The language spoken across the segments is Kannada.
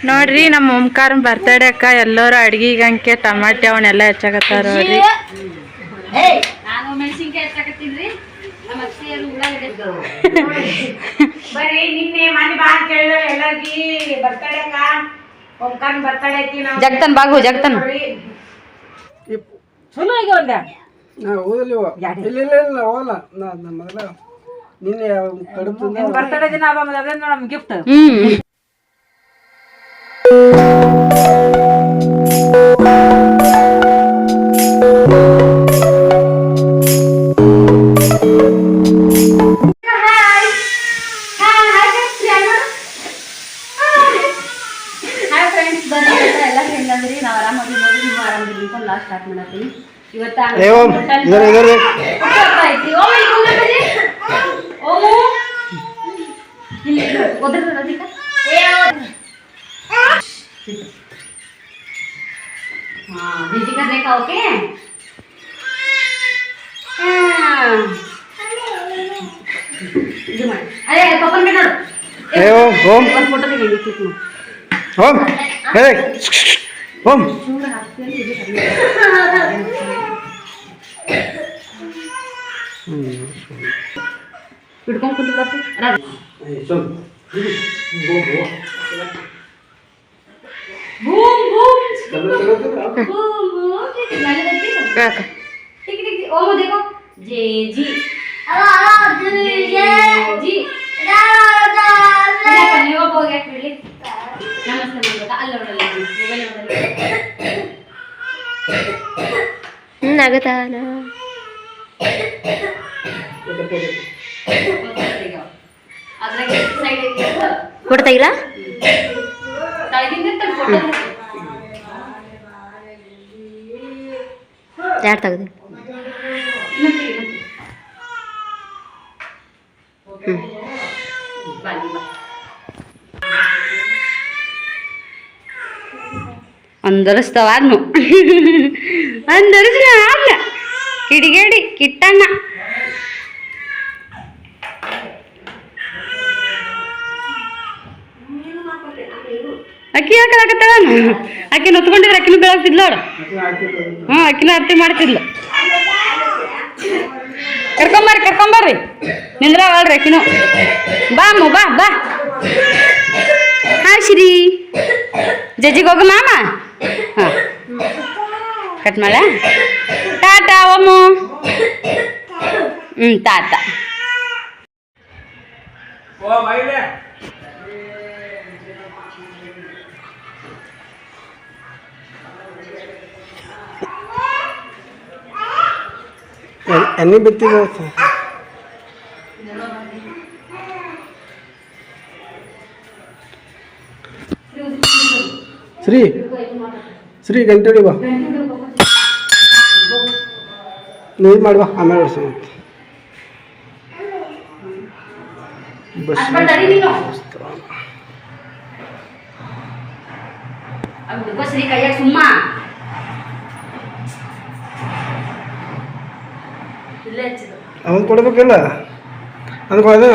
ನೋಡ್ರಿ ನಮ್ಮ ಓಂಕಾರ ಅಕ್ಕ ಎಲ್ಲರೂ ಅಡ್ಗಿಗಂಕೆ ಟಮಾಟೆ ಅವನ್ನೆಲ್ಲ ಹೆಚ್ಚಾಗತ್ತಾರ ನೋಡ್ರಿ. ಬರ್ತಡೇ ಜಗತನ್ ಬಾಗು ಜಗತನ್. ಚಲೋ ಆಗಿ ಒಂದ ನಿನ್ನೆ ಬರ್ತಡೇ ದಿನ ಅದೊಂದು ಅದೇ ನಮ್ ಗಿಫ್ಟ್ ಹ್ಮ್ ಹಾಯ್ ಫ್ರೆಂಡ್ಸ್ ಬನ್ನಿ ಇವತ್ತು ಎಲ್ಲ ಹೆಂಗಂದ್ರಿ ನಾವು ಆರಾಮಾಗಿ ನೋಡಿ ನೀವು ಆರಾಮಾಗಿ ಅನ್ಕೊಂಡು ಲಾಸ್ಟ್ ಸ್ಟಾರ್ಟ್ ಮಾಡತ್ತೀವಿ ಇವತ್ತು ए ओम ओम। फ़ोटो भी ओम ए ओम पिटकों boom boom boom boom boom गाने देखते हैं ठीक ठीक ओम देखो. जे. जी. आवाज़ जय जी. ನಗತಾನ ಫೋಟೋ ಯಾರು ತೆಗ್ದು? ಇನ್ನೊಂದು ಅಂದರಿಸಿನ ಅದ್ನ ಕಿಡಿಗೇಡಿ ಕಿಟ್ಟಣ್ಣ ಅಕ್ಕಿ ಹಾಕಲಾಕತ್ತಾಳ ಅಕ್ಕಿ ಹೊತ್ಕೊಂಡಿದ್ರೆ ಅಕ್ಕಿನೂ ಬೆಳಗ್ತಿದ್ಲ ಅವಳು ಹ್ಞೂ ಅಕ್ಕಿನೂ ಅರ್ತಿ ಮಾಡ್ತಿದ್ಲು ಕರ್ಕೊಂಬರ್ರಿ ಕರ್ಕೊಂಬರ್ರಿ. ನಿಂದ್ರ ಅಳ್ರಿ ಅಕ್ಕಿನೂ ಬಾ ಅಮ್ಮ ಬಾ ಬಾ. ಹಾಯ್ ಶ್ರೀ. ಜಜ್ಜಿಗೆ ಹೋಗು ಮಾಮ. ಹಾಂ. ಕಟ್ ಮಾಡ. ಟಾಟಾ ಒಮ್ಮು ಹ್ಞೂ ತಾತ ಓ ಮೈಲೆ ಎಣ್ಣೆ ಬಿತ್ತಿಗೆ ಶ್ರೀ ಶ್ರೀ ಗಂಟೆ ಹೊಡಿ ಬಾ ನೀರು ಮಾಡಿ ಬಾ ಆಮೇಲೆ ಹೊಡ್ಸೋಣ ಬಸ್ ಹಸ್ಬೆಂಡ್ ಅವನು ಕೊಡ್ಬೇಕಲ್ಲ ಅದಕ್ಕೆ ಅದೇ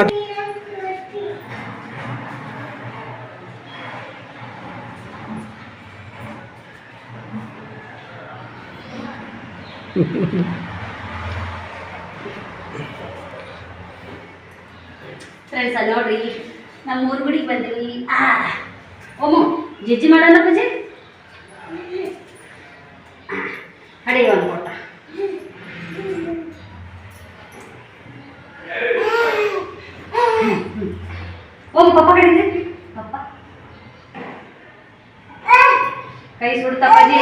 ಫ್ರೆಂಡ್ಸ್ ಅಲ್ಲಿ ನೋಡ್ರಿ ನಮ್ಮ ಊರ್ ಗುಡಿಗೆ ಬಂದ್ರಿ ಆ ಓಮು ಜಜ್ಜಿ ಮಾಡೋಣ ಪೂಜೆ ಅಡಿ ಒಂದು ಕೊಟ್ಟ ಓಮ್ ಪಪ್ಪ ಕಡೆ ಪಪ್ಪ. ಕೈ ಸುಡ್ತಪ್ಪಾಜಿ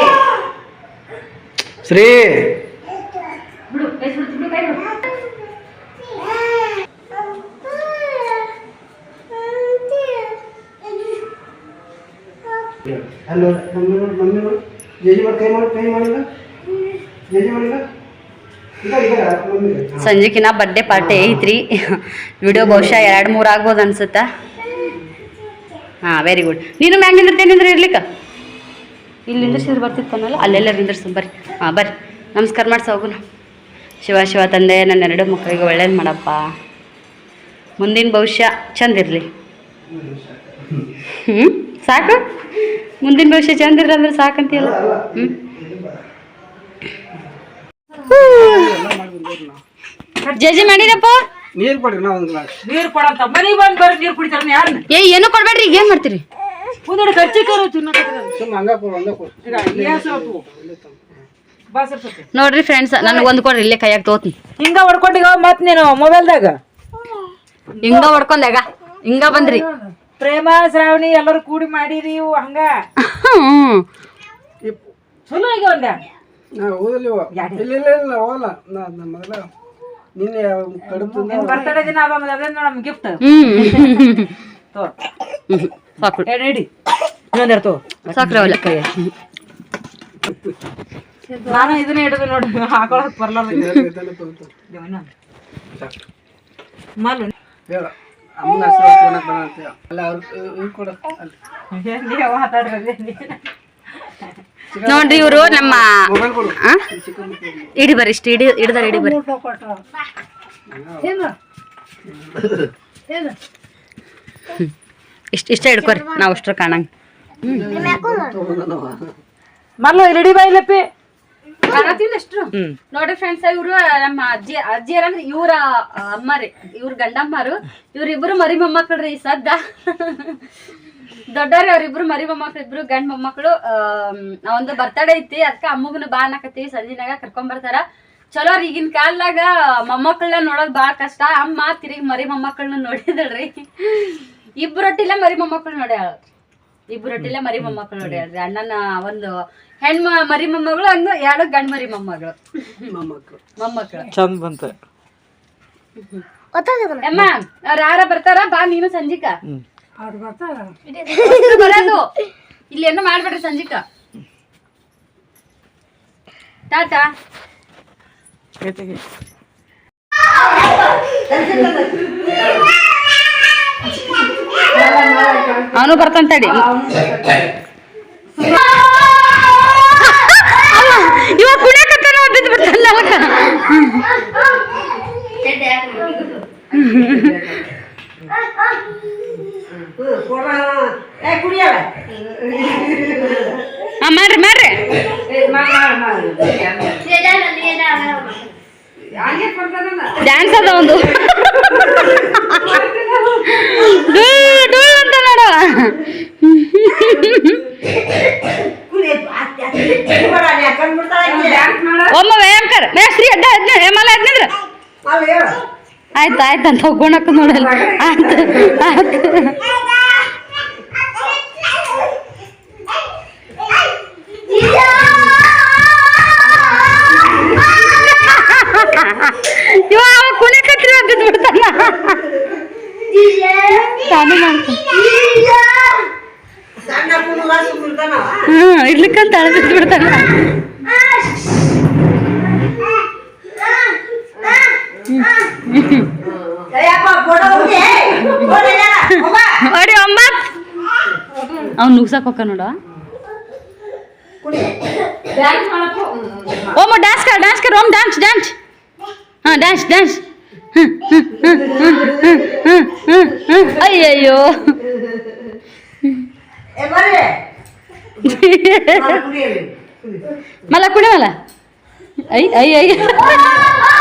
ಶ್ರೀ. ಬಿಡು ಕೈ ಸುಡ್ತು ಬಿಡು ಕೈ ಬಿಡು. ಹಲೋ ಮಮ್ಮಿ ನೋಡಿ ಮಮ್ಮಿ ನೋಡಿ. ಜೇಜಿ ಮಾಡಿ ಕೈ ಮಾಡಿ ಕೈ ಮಾಡಿಲ್ಲ ಜೇಜಿ ಮಾಡಿಲ್ಲ ಸಂಜೆಕಿನ ಬರ್ಡೇ ಪಾರ್ಟಿ ಐತ್ರಿ. ವಿಡಿಯೋ ಬಹುಶಃ ಎರಡು ಮೂರು ಆಗ್ಬೋದು ಅನ್ಸುತ್ತಾ? ಹಾಂ ವೆರಿ ಗುಡ್ ನೀನು ಮ್ಯಾಗ ನಿಂದಿರ್ತೇನೆ ನಿಂದ್ರೆ ಇರ್ಲಿಕ್ಕ? ಇಲ್ಲಿ ನಿಂದ್ರಿಸಿದ್ರೆ ಬರ್ತಿತ್ತನಲ್ಲ ಅಲ್ಲೆಲ್ಲ ನಿಂದ್ರಿಸ್ತು ಬರ್ರಿ. ಹಾಂ ಬರ್ರಿ. ನಮಸ್ಕಾರ ಮಾಡ್ಸ ಹೋಗುನ ಶಿವ ಶಿವ ತಂದೆ ನನ್ನ ಎರಡು ಮಕ್ಕಳಿಗೆ ಒಳ್ಳೇದು ಮಾಡಪ್ಪ. ಮುಂದಿನ ಭವಿಷ್ಯ ಚಂದ ಇರಲಿ. ಹ್ಞೂ ಸಾಕು. ಮುಂದಿನ ಭವಿಷ್ಯ ಚಂದ ಇರ್ಲಿ ಅಂದ್ರೆ ಸಾಕಂತೀಯಲ್ಲ? ಹ್ಞೂ ಜಜ್ಜಿ ಮಾಡಿರಪ್ಪ? ನೀರ್ ಕೊಡ್ರಿ ನಾ ಒಂದ್ ಗ್ಲಾಸ್. ನೀರ್ ಕೊಡಂತ. ಮನಿ ಬಂದ್ ಬರ್ರಿ ನೀರ್ ಕುಡಿತಾರ ಯಾರನ್ನ ಏ ಏನು ಕೊಡ್ಬೇಡ್ರಿ ಈಗ ಏನು ಮಾಡ್ತೀರಿ? ಮುಂದಡೆ ಖರ್ಚಿಕರು ಸುಮ್ಮನೆ ಹಂಗ ಕೊಡು ಹಂಗ ಈಗ ನೋಡ್ರಿ ಫ್ರೆಂಡ್ಸ್ ನನಗೆ ಒಂದ್ ಕೊಡ್ರಿ ಇಲ್ಲೇ ಕೈಯಾಗ ತೋತೀನಿ. ಹಿಂಗ ಹೊಡ್ಕೊಂಡಿಗ ಮತ್ ನೀನು ಮೊಬೈಲ್ದಾಗ? ಹಿಂಗ ಹೊಡ್ಕೊಂಡಾಗ ಹಿಂಗ ಬಂದ್ರಿ. ಪ್ರೇಮ ಶ್ರಾವಣಿ ಎಲ್ಲರೂ ಕೂಡಿ ಮಾಡಿರಿ ಇವು ಹಂಗ. ಚಲೋ ಆಗ್ಯಾವ ಒಂದ ನಾ ಓದಲಿ ಇಲ್ಲ ಇಲ್ಲ ಇಲ್ಲ ಹೋಗಲ್ಲ ನಾ ಮೊದಲ ನಿನ್ನೆ ಕಡುಬು ತಿಂದ ಬರ್ತಡೇ ದಿನ ಅದೊಂದು ಅದೇ ನಮ್ ಗಿಫ್ಟ್ ತೋ. ಸಾಕು. ಏ ನಡಿ. ಇನ್ನೊಂದ್ ತೋ. ಸಾಕ್ರಿ ಅವಲ್ಲ ಕೈಯ ನಾನು ಇದನ್ನ ಹಿಡಿದು ನೋಡಿ. ಹಾಕೊಳಕ್ ಬರ್ಲಾರ್ದ ಮಲ್ಲು. ಹೇಳ ಅಮ್ಮನ ಹೆಸರು ಅಂತ ಅಲ್ಲ ಅವ್ರು ಕೊಡು. ಅಲ್ಲಿ. ನೀವು ಮಾತಾಡ್ರಿ ನೋಡ್ರಿ ಇವರು ನಮ್ಮ? ಇಡಿ ಬರ್ರಿ ಇಷ್ಟು ಇಡಿ ಹಿಡ್ದಾರ ಇಡಿ ಬರ್ರಿ. ಇಷ್ಟ ಇಷ್ಟ ಹಿಡ್ಕೋರಿ ನಾವು ಅಷ್ಟ್ರ ಕಾಣಂಗ. ಮಲ್ಲು ಇಲ್ಲಿ ಹಿಡಿ ಬಾಯಿಲಪ್ಪಿ ಹ್ಮ್. ನೋಡ್ರಿ ಫ್ರೆಂಡ್ಸ್ ಇವರು ನಮ್ಮ ಅಜ್ಜಿ ಅಜ್ಜಿಯರ ಅಂದ್ರೆ ಇವ್ರ ಅಮ್ಮರಿ ಇವ್ರ ಗಂಡಮ್ಮರು. ಇವ್ರಿಬ್ರು ಮರಿ ಮೊಮ್ಮಕ್ಕಳ್ರಿ ಈ ಸದ್ದ. ದೊಡ್ಡವ್ರಿ ಅವ್ರಿಬ್ರು ಮರಿ ಮೊಮ್ಮಕ್ಳು ಇಬ್ರು ಗಂಡ್ ಆ ಒಂದು ಬರ್ತಡೇ ಐತಿ ಅದಕ್ಕೆ ಅಮ್ಮಗನು ಬಾ ಅನ್ನಕತ್ತೀವಿ ಸಂಜಿನಾಗ ಕರ್ಕೊಂಡ್ ಬರ್ತಾರ. ಚಲೋ ಈಗಿನ ಕಾಲದಾಗ ಮೊಮ್ಮಕ್ಕಳನ್ನ ನೋಡೋದ್ ಬಾಳ ಕಷ್ಟ. ಅಮ್ಮ ತಿರುಗಿ ಮರಿ ಮೊಮ್ಮಕ್ಕಳನ್ನ ನೋಡಿದಳ್ರಿ. ಇಬ್ಬರೊಟ್ಟಿಲ್ಲ ಮರಿ ಮೊಮ್ಮಕ್ಕಳು ನೋಡ್ಯಾಳ. ಇಬ್ಬರೊಟ್ಟಿಲ್ಲ ಮರಿ ಮೊಮ್ಮಕ್ಕಳು ನೋಡ್ಯಾಳ್ರಿ. ಅಣ್ಣನ ಒಂದು ಹೆಣ್ಮ ಮರಿ ಮೊಮ್ಮಗಳು ಒಂದು ಎರಡು ಗಂಡ್ ಮರಿ ಮೊಮ್ಮಗಳು. ಮೊಮ್ಮಕ್ಕಳು ಮೊಮ್ಮಕ್ಕಳು ಚಂದ ಬಂತ. ಅಮ್ಮ ಅವ್ರ ಯಾರ ಬರ್ತಾರ? ಬಾ ನೀನು ಸಂಜಿಕ. ಅಷ್ಟ್ರು ಬರೋದು. ಇಲ್ಲಿ ಏನು ಮಾಡ್ಬೇಡ್ರಿ ಸಂಜಿಕ. ಟಾಟಾ ಅವನು ಬರ್ತಾನ ತಡಿ. ಇವಾಗ ಕುಡಿಯಕತ್ತಾನ ಬಿದ್ದು ಬಿಡ್ತಾನ ನಾಲ್ಕ ಹಾ ಮಾಡ್ರಿ ಮಾಡ್ರಿ ಡ್ಯಾನ್ಸ್ ಅದ ಒಂದು. ಡೂ ಡೂ ಅಂತ ನೋಡು. ಆಯ್ತು ಆಯ್ತು ಅಂತ ಹೋಗೋಣಕ್ಕ ನೋಡಲ್ಲ. ಆಯ್ತು ಆಯ್ತು. ಇವ ಅವ ಕುಣಿಕತ್ರಿ ಬಿದ್ದು ಬಿಡ್ತಾನ ತಾನೇ ಮಾಡ್ತಾನ ಹ್ಮ್ ಇರ್ಲಿಕ್ಕಂತ ಅಳ ಬಿದ್ದು ಬಿಡ್ತಾನ ನೋಡಿ ಒಂಬತ್ ಅವ್ನು ನುಗ್ಸಕ್ ಹೋಗ ನೋಡ. ಓಮ ಡ್ಯಾನ್ಸ್ ಕರ್ ಡ್ಯಾನ್ಸ್ ಕರ್. ಓಮ್ ಡ್ಯಾನ್ಸ್ ಡ್ಯಾನ್ಸ್ ಹಾ ಡ್ಯಾನ್ಸ್ ಡ್ಯಾನ್ಸ್ ಅಯ್ಯಯ್ಯೋ. ಮಲ್ಲ ಕುಡಿ ಮಲ್ಲ ಐ ಐ ಐ. ಆ,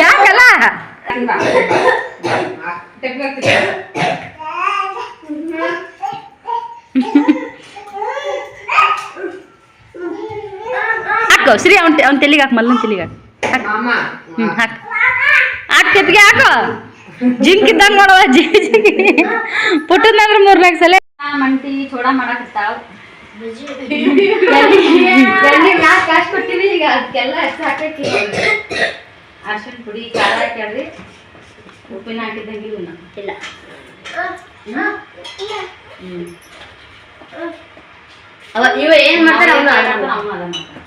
ಯಾಕಲ್ಲ? ಹಾಕು ಶ್ರೀ ಅವ್ನ ಅವ್ನ ತೆಲಿಗೆ ಹಾಕು ಮಲ್ಲನ್ ತೆಲಿಗೆ ಹಾಕು. ಹ್ಞೂ ಹಾಕು. ಹಾಕ್ ಕೆತ್ತಿಗೆ ಹಾಕು. ಜಿಂಕ್ ಇದ್ದಂಗೆ ನೋಡುವ ಜಿ ಜಿಂಕ್. ಪುಟ್ಟದಂದ್ರೆ ಮೂರ್ನಾಲ್ಕು ಸಲ ಮಂಟಿ ಚೋಡ ಮಾಡಕತ್ತಾವ ನಾಲ್ಕು ಕಾಸು ಕೊಟ್ಟಿವಿ ಈಗ ಅದಕ್ಕೆಲ್ಲ ಎಷ್ಟು ಹಾಕೈತಿ ಅರ್ಶಿನ ಪುಡಿ ಖಾರ ಹಾಕ್ಯಾಡ್ರಿ ಉಪ್ಪಿನ ಹಾಕಿದ್ದಂಗಿಲ್ಲ ನಾ ಇಲ್ಲ ಹ್ಞೂ ಅವ ಇವ ಏನ್ ಮಾಡ್ತಾರ ಅವ್ನು ಅವನು ಅದ ಮಾಡ್ತಾನೆ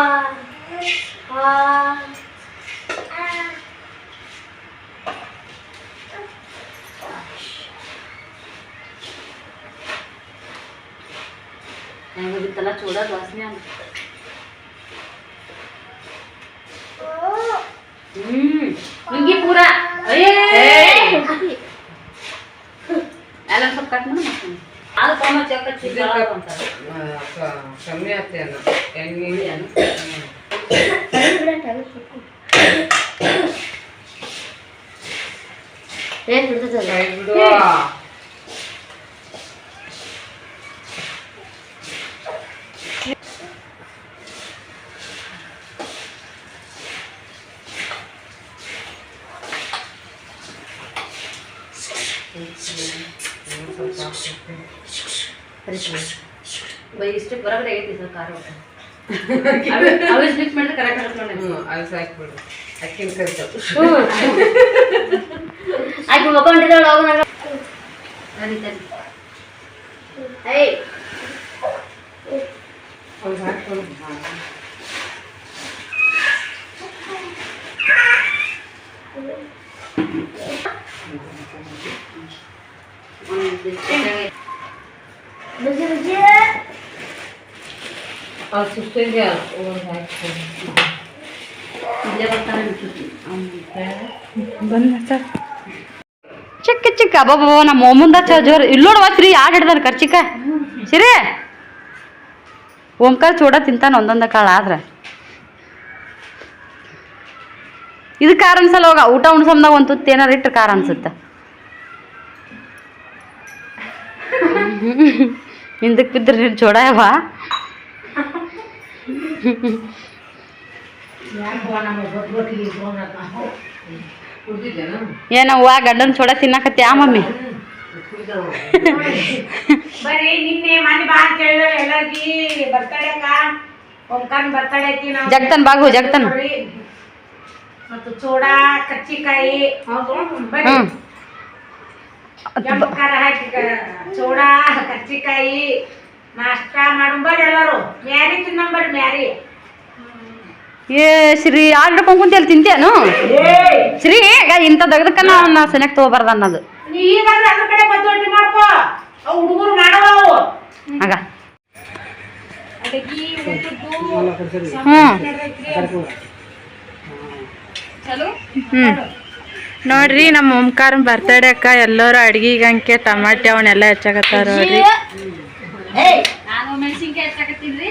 ವಾಸನೆ ಅಂತ ಹ್ಮ್ ನುಂಗಿ ಪೂರ ಎಲ್ಲ ಸ್ವಲ್ಪ ಕಟ್ ಮಾಡಿ ಮಾಡ್ತೀನಿ ಅದು ತೊಗೊಂಡ್ ಚಕ್ಕ ಚಿಕ್ಕ ಇಷ್ಟು ಬರೋಬ್ಬರಿ ಆಗೈತಿ ಸರ್ ಖಾರ ಊಟ ಅವಿಸ್ ಮಿಕ್ಸ್ ಮಾಡಿದ್ರೆ ಕರೆಕ್ಟ್ ಹ್ಞೂ ಅದು ಸಾಕ್ಬಿಡು ಅಕ್ಕಿನ ಕರಿತಾವ ಆಯ್ತು ಮಕ್ಕೊಂಡಿದ್ದಾಳು ಅವು ಸರಿ ಸರಿ ಏಯ್. ಅವ್ರು ಹಾಕ್ಕೊಂಡು ಅವ್ರ ಸಿಸ್ಟರ್ಗೆ ಒಂದು ಹಾಕ್ಕೊಂಡು ಇಲ್ಲೇ ಬರ್ತಾನೆ ಅನ್ಸುತ್ತೆ ಬಂದ ಸರ್ ಚಿಕ್ಕ ಚಿಕ್ಕ ಅಬ್ಬಬ್ಬ ನಮ್ಮ ಮೊಮ್ಮಂದ ಜೋರ್ ಇಲ್ಲಿ ನೋಡುವ ಶ್ರೀ ಯಾರು ಹಿಡ್ದಾರ ಖರ್ಚಿಕ ಸಿರಿ ಓಂಕಾರ ಚೂಡ ತಿಂತಾನೆ ಒಂದೊಂದ ಕಾಳ ಆದ್ರೆ ಇದು ಖಾರ ಅನ್ಸಲ್ಲ ಹೋಗ ಊಟ ಉಣ್ಸಮ್ದಾಗ ಒಂದು ತುತ್ತು ಏನಾರು ಇಟ್ಟು ಖಾರ ಅನ್ಸುತ್ತ ಹಿಂದಕ್ಕೆ ಬಿದ್ದರೆ ನೀನು ಚೂಡ ಯಾವ ಹೂವ ಗಂಡನ ಚೋಡ ತಿನ್ನಕತ್ತಿ ಆ ಮಮ್ಮಿ? ಜಗತನ್ ಬಾಗು ಜಗತನ್. ಮತ್ತು ಚೂಡಾ ಕಚ್ಚಿಕಾಯಿ ಚೂಡಾ ಕಚ್ಚಿಕಾಯಿ ನಾಷ್ಟ ಮಾಡೋಣ ಬರ್ರಿ ಎಲ್ಲರೂ. ಮ್ಯಾರಿ ತಿನ್ನಂಬರ್ ಮ್ಯಾರಿ. ಏ ಶ್ರೀ ಆರ್ಡ್ರ್ ಹಿಡ್ಕೊಂಡ್ ಕುಂತಿ ಅಲ್ಲಿ ತಿಂತೇನು ಶ್ರೀ ಈಗ ಇಂಥ ದಗದಕ್ಕ ನಾವು ನಾವು ಸೆನೆಕ್ ತಗೋಬಾರ್ದು ಅನ್ನೋದು. ನೀ ಈಗಾದ್ರೆ ಅದ್ರ ಕಡೆ ಬದ್ದೊಟ್ಟಿ ಮಾಡ್ಕೋ. ಅವು ಹುಡುಗರು ಮಾಡವ ಅವು. ಆಗ ನೋಡ್ರಿ ನಮ್ಮ ಓಂಕಾರನ್ ಅಕ್ಕ ಎಲ್ಲರೂ ಅಡ್ಗಿಗಂಕೆ ಟಮಾಟೆ ಅವನ್ನೆಲ್ಲ ಹೆಚ್ಚಾಗತ್ತಾರ ನೋಡ್ರಿ. ನಾನು ಮೆಣಸಿನ್ಕಾಯಿ ಹಚ್ಚಾಕತ್ತೀನಿ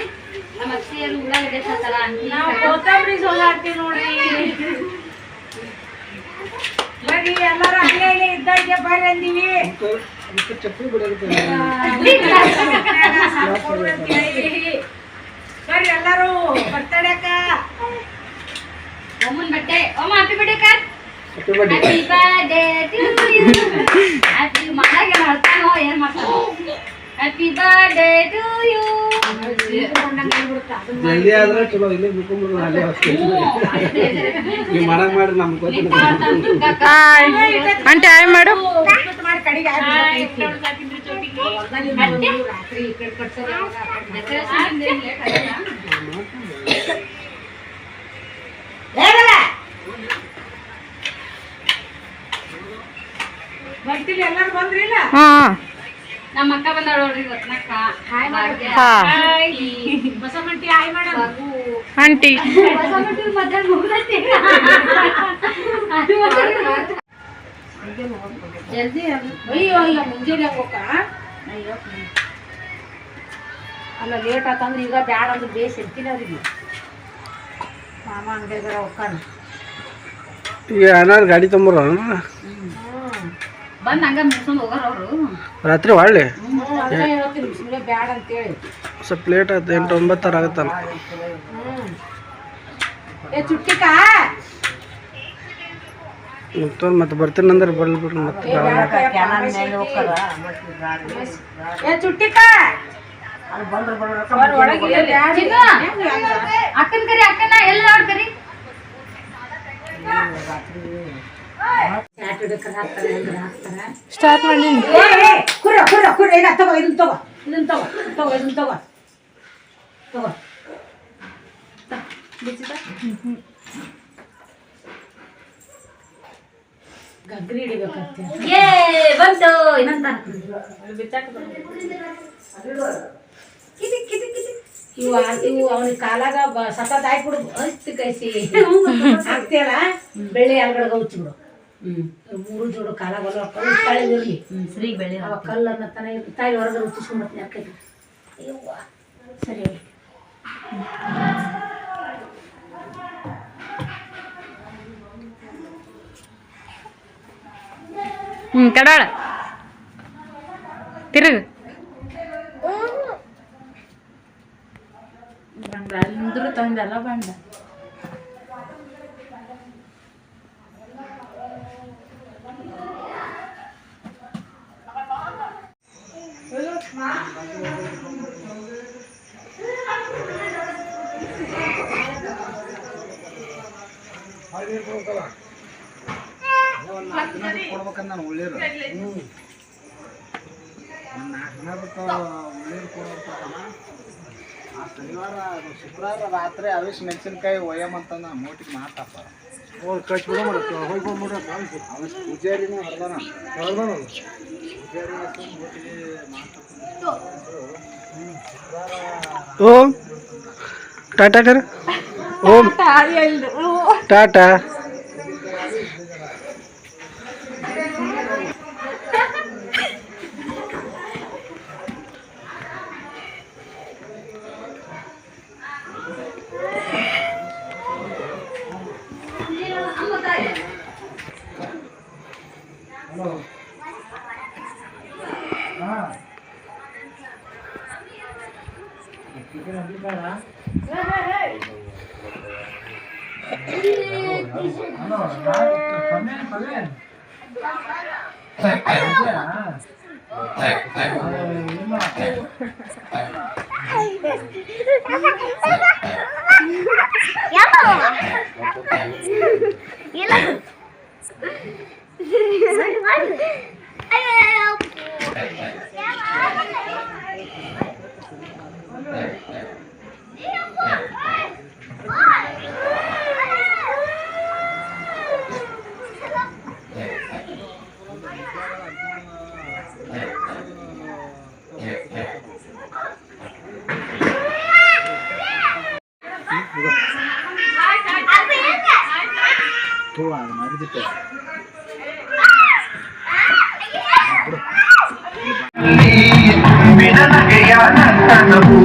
ನಮ್ಮ ಅತ್ತೆಯರು ಉಳ್ಳಾಗಡ್ಡೆ ಹಚ್ಚಾಕತ್ತಾರ ನಾವು ಕೊತ್ತಂಬರಿ ಸೋಲ ಹಾಕ್ತೀವಿ ನೋಡ್ರಿ ಬರ್ರಿ ಎಲ್ಲರೂ ಅಲ್ಲೇ ಇಲ್ಲೇ ಇದ್ದಂಗೆ ಬರ್ರಿ ಅಂದೀವಿ. ಚಪ್ಪಲಿ ಬರ್ರಿ ಎಲ್ಲರೂ ಬರ್ತಡೇಕ ಒಮ್ಮನ್ ಬಟ್ಟೆ ಒಮ್ಮ happy birthday car happy birthday to you happy ಮಾಡಾಗ ಹೇಳ್ತಾನೋ ಏನ್ ಮಾಡ್ತಾನೋ. ಹ್ಯಾಪಿ ಬರ್ಡೇ ಟು ಯು ಜಲ್ದಿ ಆದ್ರೆ ಚಲೋ ಇಲ್ಲೇ ಬಿಟ್ಕೊಂಡ್ಬಿಡು ಅಲ್ಲೇ ಹೋಗ್ತೀವಿ ನೀವು ಮಾಡಂಗ್ ಮಾಡ್ರಿ ನಮ್ಗೆ ಗೊತ್ತಿಲ್ಲ. ಹಾಯ್ ಅಂಟೆ ಹಾಯ್ ಮಾಡು. ಬರ್ತೀವಿ ಎಲ್ಲರೂ ಬಂದ್ರಿಲ್ಲ ಹಾ. ನಮ್ಮ ಅಕ್ಕ ಬಂದಾಳ ನೋಡ್ರಿ ರತ್ನಕ್ಕ ಹಾಯ್. ಹಾ ಹಾಯ್. ಮಾಡೋದು. ಆಂಟಿ. ಮಧ್ಯಾಹ್ನ ಮುಗ್ದೈತಿ. ಜಲ್ದಿ ಅಯ್ಯೋ ಅಯ್ಯೋ ಮುಂಜಾನೆ ಹೋಗ ಅಲ್ಲ ಲೇಟ್ ಆತಂದ್ರೆ ಈಗ ಬ್ಯಾಡ ಅಂದ್ರೆ ಬೇಸ್ ಇರ್ತೀನಿ ಅವ್ರಿಗೆ. ಮಾಮ ಅಂಗಡಿಗಾರ ಹೋಗ್ತಾನ ಈಗ ಏನಾರು ಗಾಡಿ ತೊಂಬರ ಬಂದ್ ಹಂಗ ಮುಗಿಸ್ಕೊಂಡು ಹೋಗಾರ ಅವರು. ರಾತ್ರಿ ಒಳ್ಳೆ ಬ್ಯಾಡ ಅಂತೇಳಿ. ಸ್ವಲ್ಪ ಲೇಟ್ ಆಯ್ತು ಎಂಟು ಒಂಬತ್ತರ ಆಗತ್ತಲ್ಲ. ಏ ಚುಟ್ಟಿಕ ಮತ್ತೆ ಮತ್ತೆ ಬರ್ತೀನಿ ಅಂದ್ರೆ ಬರ್ಲಿ ಬಿಡ್ರಿ ಮತ್ತೆ ಏ ಚುಟ್ಟಿಕ. ಚಿನ್ನು. ಕರಿ ಅಕ್ಕನ ಎಲ್ಲ ನೋಡ್ ಕರಿ ಹಾಕ್ತಾರೆ ಹಾಕ್ತಾರೆ. ಸ್ಟಾರ್ಟ್ ಮಾಡಿ ಏ, ಏ, ಕುರ್ರ ಕುರ್ರ ಕುರ್ರ ಈಗ ತಗೋ ಇದನ್ನ ತಗೋ ಇದನ್ನ ತಗೋ ತಗೋ ಇದನ್ನ ತಗೋ ತಗೋ. ಗಗ್ರಿ ಹಿಡಿಬೇಕಂತೆ ಏ ಬಂತು. ಇನ್ನಂತ ಇವು ಆ- ಇವು ಅವನಿಗೆ ಕಾಲಾಗ ಬ- ಸತತ ಹಾಕ್ಬಿಡು ಅಷ್ಟು ಕೈಸಿ. ಹಾಕ್ತೀಯಲ್ಲ? ಬೆಳ್ಳಿ ಅಲ್ಗಡೆ ಉಚ್ಚಿಬಿಡು ಮೂರು ಜೋಡು ಕಾಲಾಗ ಹೊಲ ಕಲ್ಲು ತಳಿದಿರ್ಲಿ ಸರಿ ಬೆಳೆ ಅವ ಕಲ್ಲನ್ನ ತನ ತಾಯಿ ಹೊರಗೆ ರುಚಿಸ್ಕೊಂಡ್ಬರ್ತೀನಿ ಅಕ್ಕೈತಿ ಅಯ್ಯವ್ವ ಸರಿ ಹ್ಞೂ ಕಡಾಳ. ತಿರುಗು. ಬಂಡ ತಂದೆಲ್ಲ ಬಂಡ ಕೊಡ್ಬೇಕಂತ ನಾನು ಒಳ್ಳೇರು ಹ್ಞೂ ನಾಲ್ಕು ದಿನ ಬಿಟ್ಟು ಒಳ್ಳೇರು ಕೊಡ್ಬೇಕಲ್ಲ ಆ ಶನಿವಾರ ಶುಕ್ರವಾರ ರಾತ್ರಿ ಅವಿಶ್ ಮೆಣಸಿನ್ಕಾಯಿ ಒಯ್ಯಮಂತಂದ ಮೋಟಿಗೆ ಮಾತಪ್ಪ ಹೋಗಿ ಬಿಡೋ ಮಾಡತ್ತೆ ಹೋಗಿ ಬಂದ್ಬಿಡ್ರಿ ಅವಿಶ್ ಪೂಜಾರಿನೇ ಹೊರದಾನ ಹೊರದಾನ ಪೂಜಾರಿ ಮೋಟಿಗೆ ಓಂ. ಟಾಟಾ ಕರ. ಓಂ. ಟಾಟಾ แตกแตกเพื่อนนะแตกแตกแตกแตกやだ ತೂ ಅದು ಮರಿದಿಟ್ಟೆ ಬಿಡಲಗೆಯ ನಂತನವು